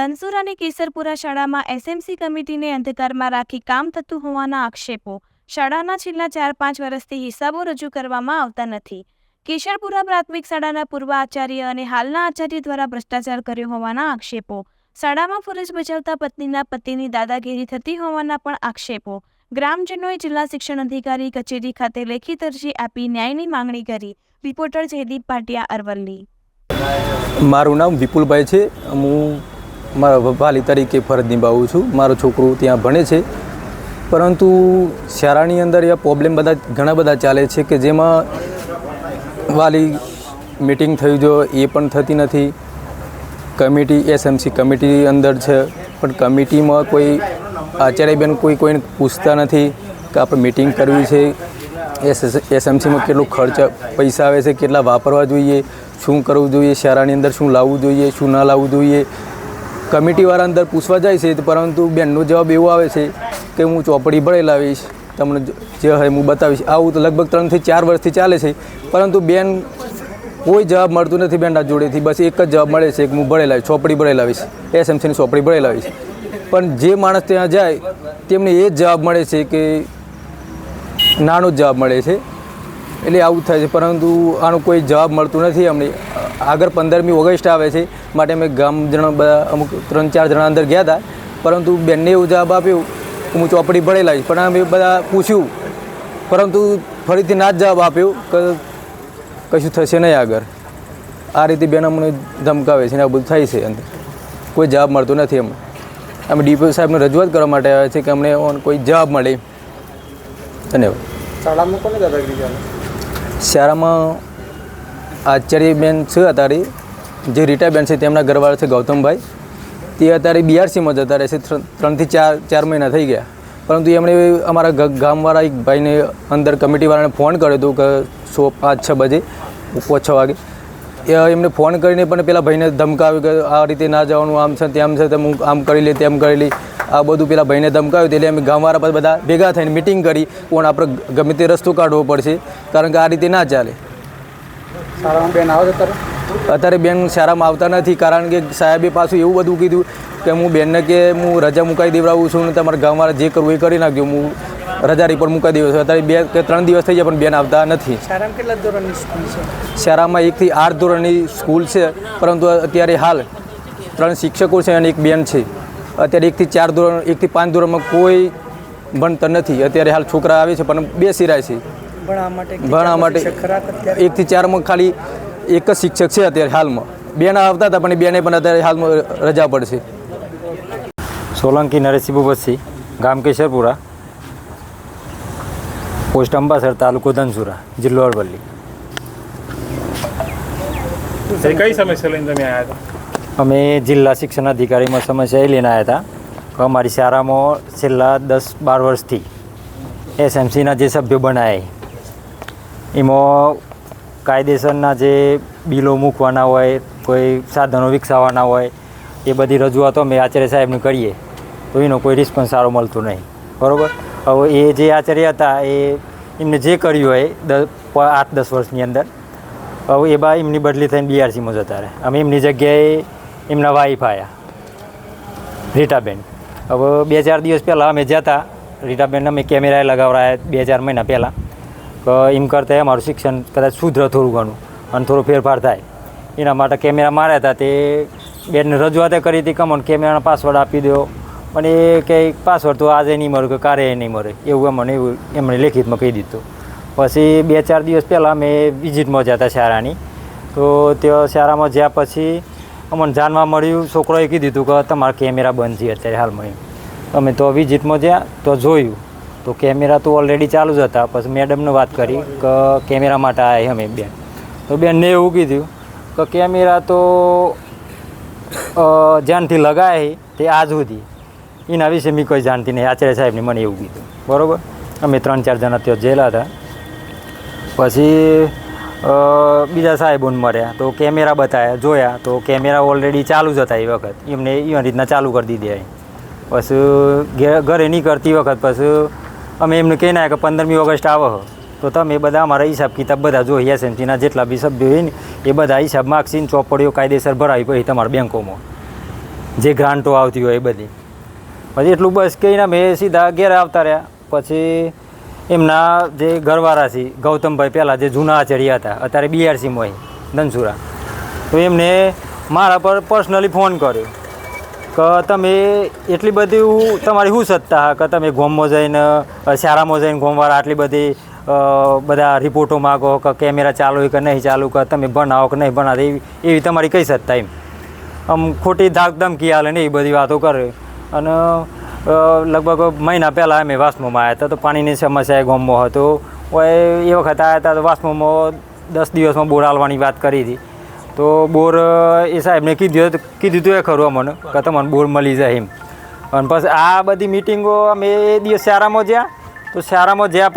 ધનસુરાની કેસરપુરા શાળામાં એસએમસી કમિટીને અંધકારમાં રાખી કામ થતું હોવાના આક્ષેપો. શાળાના છેલ્લા ચાર પાંચ વર્ષથી હિસાબો રજૂ કરવામાં આવતા નથી. કેશરપુરા પ્રાથમિક શાળાના પૂર્વ આચાર્ય અને હાલના આચાર્ય દ્વારા ભ્રષ્ટાચાર કર્યો હોવાના આક્ષેપો. શાળામાં ફરજ બજાવતા પત્નીના પતિની દાદાગીરી થતી હોવાના પણ આક્ષેપો. ગ્રામજનોએ જિલ્લા શિક્ષણ અધિકારી કચેરી ખાતે લેખિત અરજી આપી ન્યાયની માંગણી કરી. રિપોર્ટર જયદીપ પાટિયા અરવલ્લી. મારું નામ વિપુલભાઈ છે. હું મારા વાલી તરીકે ફરજ નિભાવું છું. મારો છોકરો ત્યાં ભણે છે. પરંતુ શાળાની અંદર એ પ્રોબ્લેમ બધા, ઘણા બધા ચાલે છે કે જેમાં વાલી મિટિંગ થયું જો, એ પણ થતી નથી. કમિટી એસએમસી કમિટી અંદર છે. પણ કમિટીમાં કોઈ આચાર્યબેન કોઈ કોઈને પૂછતા નથી કે આપણે મિટિંગ કરવી છે. એસ એસએમસીમાં કેટલો ખર્ચ, પૈસા આવે છે, કેટલા વાપરવા જોઈએ, શું કરવું જોઈએ શાળાની અંદર શું લાવવું જોઈએ, શું ના લાવવું જોઈએ. કમિટીવાળા અંદર પૂછવા જાય છે પરંતુ બેનનો જવાબ એવો આવે છે કે હું ચોપડી ભળે લાવીશ, તમને જે હોય હું બતાવીશ. આવું તો લગભગ ત્રણથી ચાર વર્ષથી ચાલે છે, પરંતુ બેન કોઈ જવાબ મળતું નથી બેનના જોડેથી. બસ એક જ જવાબ મળે છે કે હું ભળે લાવીશ, ચોપડી ભળે લાવીશ. એસએમસીની ચોપડી ભળે લાવીશ. પણ જે માણસ ત્યાં જાય, તેમને એ જ જવાબ મળે છે કે નાનો જ જવાબ મળે છે. એટલે આવું થાય છે, પરંતુ આનો કોઈ જવાબ મળતું નથી અમને. આગળ પંદરમી ઓગસ્ટ આવે છે માટે અમે ગામ જણા બધા અમુક ત્રણ ચાર જણા અંદર ગયા હતા. પરંતુ બેનને એવું જવાબ આપ્યો કે હું ચોપડી ભણેલા છું પણ અમે બધા પૂછ્યું. પરંતુ ફરીથી ના જ જવાબ આપ્યો કે કશું થશે નહીં આગળ. આ રીતે બેન અમને ધમકાવે છે ને આ બધું થાય છે અંદર. કોઈ જવાબ મળતો નથી અમને. અમે ડીપીઓ સાહેબને રજૂઆત કરવા માટે આવ્યા છે કે અમને કોઈ જવાબ મળે. ધન્યવાદ. શાળામાં કોને દાદાગીરી ચાલે? શાળામાં આચાર્યબેન છે અત્યારે જે રીટાબેન છે તેમના ઘરવાળા છે ગૌતમભાઈ. તે અત્યારે બીઆરસીમાં અત્યારે છે ત્રણથી ચાર ચાર મહિના થઈ ગયા. પરંતુ એમણે અમારા ગામવાળા એક ભાઈને અંદર કમિટીવાળાને ફોન કર્યો હતો કે સો પાંચ, છ બજે છ વાગે. એમને ફોન કરીને પણ પેલા ભાઈને ધમકાવ્યું કે આ રીતે ના જવાનું, આમ છે તેમ છે, તેમ હું આમ કરી લે, તેમ કરી લે. આ બધું પેલા ભાઈને ધમકાવ્યું, એટલે અમે ગામવાળા બધા ભેગા થઈને મિટિંગ કરી પણ આપણે ગમે તે રસ્તો કાઢવો પડશે, કારણ કે આ રીતે ના ચાલે. શાળામાં બેન આવે છે અત્યારે બેન શાળામાં આવતા નથી કારણ કે સાહેબે પાછું એવું બધું કીધું કે હું બેનને કે હું રજા મુકાઈ દેવડાવું છું ને તમારા ગામમાં જે કરવું એ કરી નાખજો. હું રજા રિપોર્ટ મુકાઈ દેવું છું. અત્યારે બે કે ત્રણ દિવસ થઈ જાય પણ બેન આવતા નથી. શાળામાં કેટલા ધોરણની સ્કૂલ છે? શાળામાં એકથી આઠ ધોરણની સ્કૂલ છે પરંતુ અત્યારે હાલ ત્રણ શિક્ષકો છે અને એક બેન છે. અત્યારે એકથી ચાર ધોરણ એકથી પાંચ ધોરણમાં કોઈ ભણતર નથી. અત્યારે હાલ છોકરા આવે છે પણ બે સિરાય છે. ભણવા માટે ભણવા માટે એકથી ચારમાં ખાલી એક જ શિક્ષક છે અત્યારે હાલમાં. બેન આવતા હતા પણ બેને પણ અત્યારે હાલમાં રજા પડશે. સોલંકી નરેશી ભૂપતસિંહ ગામ કેશરપુરા પોસ્ટ અંબાસર તાલુકો ધનસુરા જિલ્લો અરવલ્લી. કઈ સમસ્યા લઈને તમે આવ્યા હતા? અમે જિલ્લા શિક્ષણ અધિકારીમાં સમસ્યા એ લઈને આવ્યા હતા અમારી શાળામાં છેલ્લા દસ બાર વર્ષથી એસએમસીના જે સભ્યો બનાવ્યા એમાં કાયદેસરના જે બિલો મૂકવાના હોય, કોઈ સાધનો વિકસાવવાના હોય, એ બધી રજૂઆતો અમે આચાર્ય સાહેબને કરીએ. તો એનો કોઈ રિસ્પોન્સ સારો મળતો નહીં. બરાબર? હવે એ જે આચાર્ય હતા, એ એમને જે કર્યું હોય, દસ આઠ, દસ વર્ષની અંદર, હવે એ બા એમની બદલી થઈને બીઆરસીમાં જતા રહે. અમે એમની જગ્યાએ એમના વાઈફ આવ્યા રીટાબેન. હવે બે ચાર દિવસ પહેલાં અમે જતા રીટાબેન અમે કેમેરાએ લગાવડાયા બે ચાર મહિના પહેલાં. કે એમ કરતાં અમારું શિક્ષણ કદાચ સુધરે થોડું ઘણું અને થોડો ફેરફાર થાય. એના માટે કેમેરા માર્યા હતા તે બેનને રજૂઆતે કરી હતી કમોન કેમેરાનો પાસવર્ડ આપી દો. પણ એ કે પાસવર્ડ તો આજે નહીં મળે કે કારે નહીં મળે. એવું અમને એવું એમણે લેખિતમાં કહી દીધું. પછી બે ચાર દિવસ પહેલાં અમે વિઝિટમાં જતા શાળાની. તો ત્યાં શાળામાં જ્યાં પછી અમને જાણવા મળ્યું, છોકરોએ કીધું હતું કે તમારા કેમેરા બંધ છે અત્યારે હાલમાં એમ. અમે તો વિઝિટમાં જ્યાં તો જોયું. તો કેમેરા તો ઓલરેડી ચાલુ જ હતા. પછી મેડમને વાત કરી કે કેમેરા માટે આવ્યા અમે બેન તો બેનને એવું કીધું કે કેમેરા તો જ્યાંથી લગાય તે આજ સુધી. એના વિશે મેં કોઈ જાણતી નહીં. આચાર્ય સાહેબને મને એવું કીધું. બરાબર? અમે ત્રણ ચાર જણા ત્યાં જેલા હતા. પછી બીજા સાહેબોને મળ્યા. તો કેમેરા બતાવ્યા જોયા. તો કેમેરા ઓલરેડી ચાલુ જ હતા એ વખત. એમને એ રીતના ચાલુ કરી દીધી પછી ઘરે નહીં કરતી વખત પછી અમે એમને કહી નાખ્યા કે પંદરમી ઓગસ્ટ આવો તો તમે બધા અમારા હિસાબ કિતાબ બધા જોઈએ એસએમસીના જેટલા બી સભ્યો હોય ને, એ બધા હિસાબ માગસીને ચોપડીઓ કાયદેસર ભરાવી પછી તમારા બેંકોમાં. જે ગ્રાન્ટો આવતી હોય એ બધી. પછી એટલું બસ કહીને અમે સીધા ઘેર આવતા રહ્યા. પછી એમના જે ઘરવાળા છે, ગૌતમભાઈ પહેલાં જે જૂના આચાર્ય હતા, અત્યારે બીઆરસીમાં હોય ધનસુરા. તો એમને મારા પર પર્સનલી ફોન કર્યો. કે તમે એટલી બધી તમારી શું સત્તા કે તમે ગોમમાં જઈને શારામાં જઈને ગોમવાળા આટલી બધી બધા રિપોર્ટો માગો, કે કેમેરા ચાલુ કે નહીં ચાલુ, કે તમે ભણાવો કે નહીં ભણાવો એવી તમારી કઈ સત્તા એમ? આમ ખોટી ધાક ધમકી હાલે ને એ બધી વાતો કરે. અને લગભગ મહિના પહેલાં અમે વાસ્મોમાં આવ્યા હતા, તો પાણીની સમસ્યા ગોમમાં હતો. એ વખત આવ્યા હતા તો વાસ્મોમાં દસ દિવસમાં બોર હાલવાની વાત કરી હતી. તો બોર એ સાહેબને કીધું કીધું હતું એ ખરું અમને કે તમને બોર મળી જાય એમ. અને પછી આ બધી મિટિંગો અમે એ દિવસ શાળામાં જ્યાં. તો શાળામાં જ્યાં